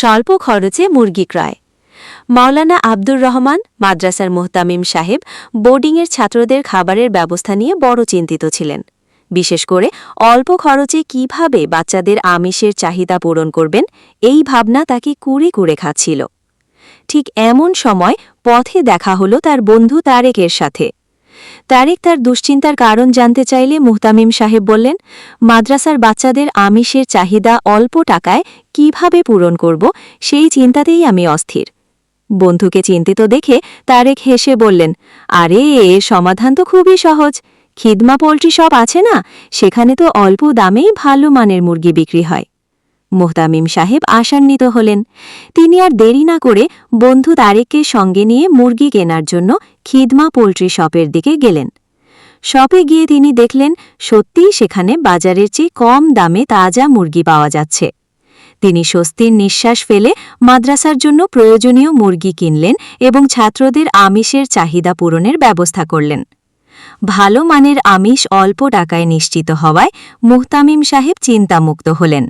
স্বল্প খরচে মুরগি ক্রয়। মাওলানা আব্দুর রহমান, মাদ্রাসার মোহতামিম সাহেব বোর্ডিংয়ের ছাত্রদের খাবারের ব্যবস্থা নিয়ে বড় চিন্তিত ছিলেন। বিশেষ করে অল্প খরচে কীভাবে বাচ্চাদের আমিষের চাহিদা পূরণ করবেন, এই ভাবনা তাকে কুড়ে কুড়ে খাচ্ছিল। ঠিক এমন সময় পথে দেখা হলো তার বন্ধু তারেকের সাথে। তারেক তার দুশ্চিন্তার কারণ জানতে চাইলে মুহতামিম সাহেব বললেন, মাদ্রাসার বাচ্চাদের আমিষের চাহিদা অল্প টাকায় কীভাবে পূরণ করব, সেই চিন্তাতেই আমি অস্থির। বন্ধুকে চিন্তিত দেখে তারেক হেসে বললেন, আরে এর সমাধান তো খুবই সহজ। খিদমা পোলট্রি সব আছে না? সেখানে তো অল্প দামেই ভালো মানের মুরগি বিক্রি হয়। মোহতামিম সাহেব আশান্বিত হলেন। তিনি আর দেরি না করে বন্ধু তারেককে সঙ্গে নিয়ে মুরগি কেনার জন্য খিদমা পোলট্রি শপের দিকে গেলেন। শপে গিয়ে তিনি দেখলেন, সত্যিই সেখানে বাজারের চেয়ে কম দামে তাজা মুরগি পাওয়া যাচ্ছে। তিনি স্বস্তির নিঃশ্বাস ফেলে মাদ্রাসার জন্য প্রয়োজনীয় মুরগি কিনলেন এবং ছাত্রদের আমিষের চাহিদা পূরণের ব্যবস্থা করলেন। ভালো মানের আমিষ অল্প টাকায় নিশ্চিত হওয়ায় মুহতামিম সাহেব চিন্তামুক্ত হলেন।